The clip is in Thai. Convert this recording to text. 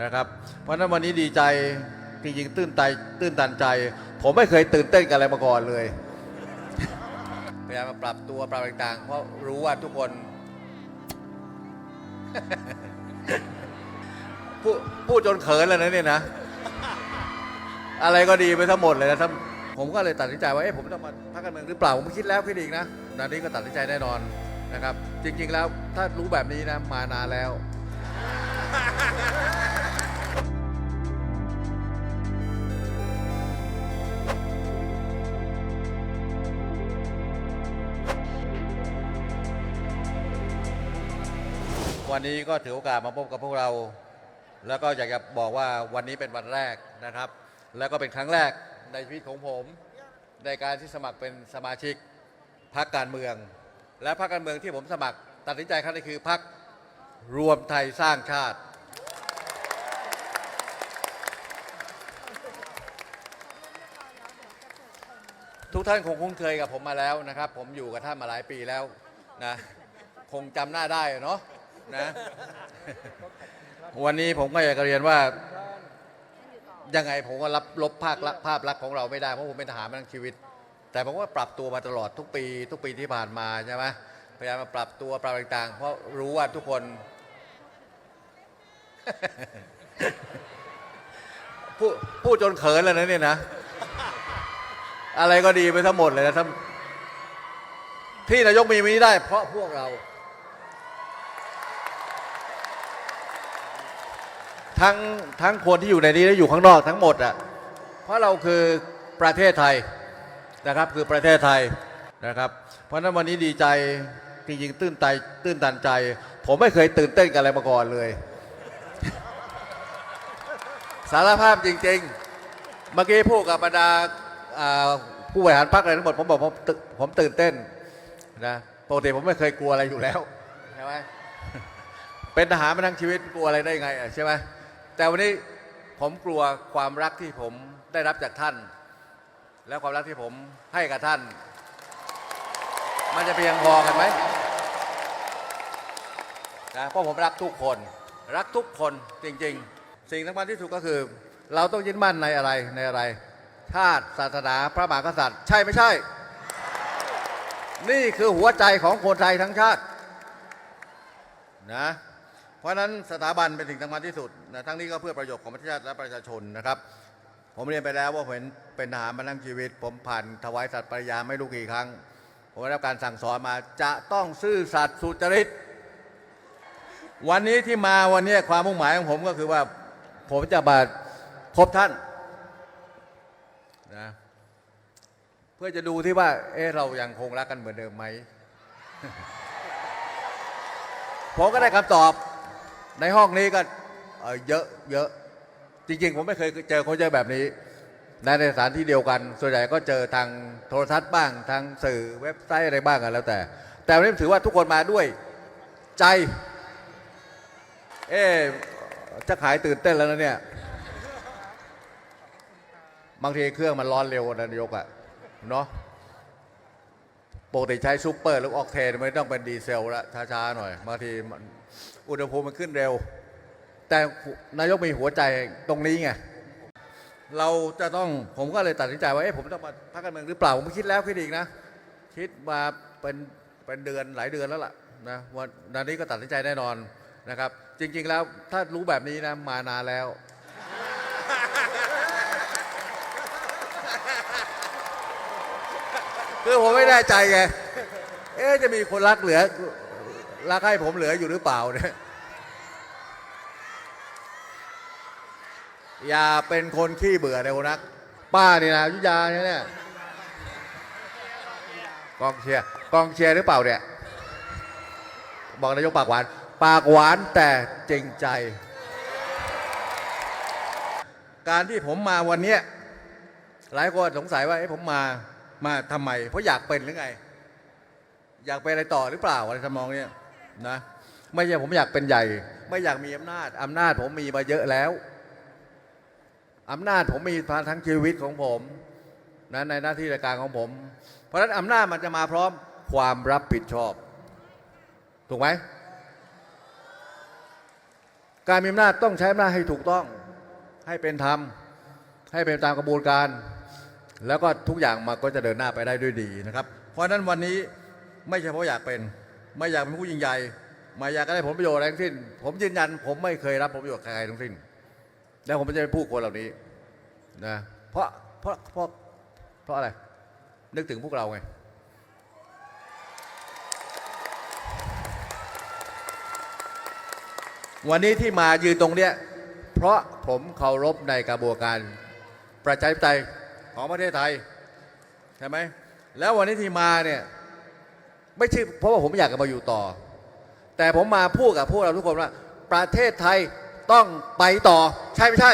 นะครับ เพราะนั้นวันนี้ดีใจจริงๆตื้นใจตื้นตันใจ ผมไม่เคยตื่นเต้นกับอะไรมาก่อนเลยพยายามมาปรับตัวปรับต่างๆ เพราะรู้ว่าทุกคนพูดพูดจนเขินแล้วนะเนี่ยนะ อะไรก็ดีไปทั้งหมดเลยนะทั้งผมก็เลยตัดสินใจว่าเอ๊ะผมต้องมาพักการเมืองหรือเปล่าผมคิดแล้วคิดอีกนะนานี้ก็ตัดสินใจแน่นอนนะครับ จริง ๆ แล้วถ้ารู้แบบนี้นะมานานแล้ว วันนี้ก็ถือโอกาสมาพบกับพวกเรา แล้วก็อยากจะบอกว่าวันนี้เป็นวันแรกนะครับ แล้วก็เป็นครั้งแรกในชีวิตของผมในการที่สมัครเป็นสมาชิกพรรคการเมือง และพรรคการเมืองที่ผมสมัคร ตัดสินใจครั้งนี้คือพรรครวมไทยสร้างชาติ ทุกท่านคงคุ้นเคยกับผมมาแล้วนะครับ ผมอยู่กับท่านมาหลายปีแล้วนะคงจำหน้าได้เนาะ นะ วันนี้ผมก็อยากจะเรียนว่า ยังไงผมก็รับลบภาพลักภาพลักษณ์ของเราไม่ได้ เพราะผมเป็นทหารมาทั้งชีวิต แต่ผมก็ปรับตัวมาตลอดทุกปี ทุกปีที่ผ่านมาใช่ไหมพยายามมาปรับตัวปรับต่างๆ เพราะรู้ว่าทุกคนพูดพูดจนเขินแล้วนะเนี่ยนะ อะไรก็ดีไปทั้งหมดเลยนะที่นายกมีวันนี้ได้ เพราะพวกเรา ทั้งทั้งคนที่อยู่ในนี้และอยู่ข้างนอกทั้งหมดอะเพราะเราคือประเทศไทยนะครับคือประเทศไทยนะครับ เพราะฉะนั้นวันนี้ดีใจจริงๆตื้นใจตื้นตันใจ ผมไม่เคยตื่นเต้นกับอะไรมาก่อนเลย สารภาพจริง ๆ เมื่อกี้พูดกับบรรดาอ่าผู้บริหารพรรคอะไรทั้งหมดผมบอกผมตื่นผมตื่นเต้นนะปกติผมไม่เคยกลัวอะไรอยู่แล้วใช่ไหมเป็นทหารมาทั้งชีวิตกลัวอะไรได้ไงอะใช่ไหม แต่วันนี้ผมกลัวความรักที่ผมได้รับจากท่าน และความรักที่ผมให้กับท่าน มันจะเพียงพอกันไหมนะเพราะผมรักทุกคน รักทุกคนจริง ๆ สิ่งสำคัญที่สุดก็คือ เราต้องยึดมั่นในอะไรในอะไร ชาติศาสนาพระมหากษัตริย์ ใช่ไม่ใช่ นี่คือหัวใจของคนไทยทั้งชาตินะ เพราะฉะนั้นสถาบันเป็นสิ่งสำคัญที่สุดนะทั้งนี้ก็เพื่อประโยชน์ของประเทศชาติและประชาชนนะครับ ผมเรียนไปแล้วว่าผมเป็นทหารมาทั้งชีวิต ผมผ่านถวายสัตย์ปริญญาไม่รู้กี่ครั้ง ผมได้รับการสั่งสอนมาจะต้องซื่อสัตย์สุจริต วันนี้ที่มาวันนี้ความมุ่งหมายของผมก็คือว่าผมจะมาพบท่านนะเพื่อจะดูที่ว่า เอ๊ะเรายังคงรักกันเหมือนเดิมไหมผมก็ได้คำตอบ ในห้องนี้ก็เเยอะเยอะจริงๆ ผมไม่เคยเจอคนเจอแบบนี้นะในสถานที่เดียวกัน ส่วนใหญ่ก็เจอทางโทรทัศน์บ้าง ทางสื่อเว็บไซต์อะไรบ้างกันแล้วแต่ แต่วันนี้ถือว่าทุกคนมาด้วยใจ เอ๊จะขายตื่นเต้นแล้วนะเนี่ย บางทีเครื่องมันร้อนเร็วนะนายกอะเนาะ ปกติใช้ซูเปอร์หรือออกเทนไม่ต้องเป็นดีเซลละช้าๆหน่อยบางทีอุณหภูมิมันขึ้นเร็ว แต่นายกมีหัวใจตรงนี้ไงเราจะต้องผมก็เลยตัดสินใจว่าเอ๊ะผมต้องมาพักการเมืองหรือเปล่าผมคิดแล้วคิดอีกนะคิดมาเป็นเป็นเดือนหลายเดือนแล้วล่ะนะวันนี้ก็ตัดสินใจแน่นอนนะครับ จริง ๆ แล้วถ้ารู้แบบนี้นะมานานแล้ว คือผมไม่แน่ใจไง เอ๊ะจะมีคนรักเหลือ รักให้ผมเหลืออยู่หรือเปล่าเนี่ย อย่าเป็นคนขี้เบื่อในคนรัก ป้านี่นะยุยาเนี่ยเนี่ยกองเชียร์กองเชียร์หรือเปล่าเนี่ย บอกนายกปากหวาน ปากหวานแต่จริงใจ การที่ผมมาวันนี้หลายคนสงสัยว่าเอ๊ะผมมา มาทำไม เพราะอยากเป็นหรือไง อยากเป็นอะไรต่อหรือเปล่าอะไรทำนองเนี้ยนะไม่ใช่ผมอยากเป็นใหญ่ ไม่อยากมีอำนาจอำนาจผมมีมาเยอะแล้วอำนาจผมมีมาทั้งชีวิตของผมนะในหน้าที่ราชการของผม เพราะฉะนั้นอำนาจมันจะมาพร้อมความรับผิดชอบ ถูกไหมการมีอำนาจต้องใช้อำนาจให้ถูกต้อง ให้เป็นธรรม ให้เป็นตามกระบวนการ แล้วก็ทุกอย่างมันก็จะเดินหน้าไปได้ด้วยดีนะครับ เพราะฉะนั้นวันนี้ไม่ใช่เพราะอยากเป็น ไม่อยากเป็นผู้ยิ่งใหญ่ไม่อยากได้ผลประโยชน์อะไรทั้งสิ้น ผมยืนยัน ผมไม่เคยรับผลประโยชน์ใครทั้งสิ้น แล้วผมไม่จะเป็นผู้คนเหล่านี้นะเพราะเพราะเพราะเพราะอะไร นึกถึงพวกเราไงวันนี้ที่มายืนตรงเนี้ยเพราะผมเคารพในกระบวนการประชาธิปไตย ของประเทศไทยใช่ไหมแล้ววันนี้ที่มาเนี่ยไม่ใช่เพราะว่าผมอยากจะมาอยู่ต่อ แต่ผมมาพูดกับพวกเราทุกคนว่า ประเทศไทยต้องไปต่อ ใช่ไม่ใช่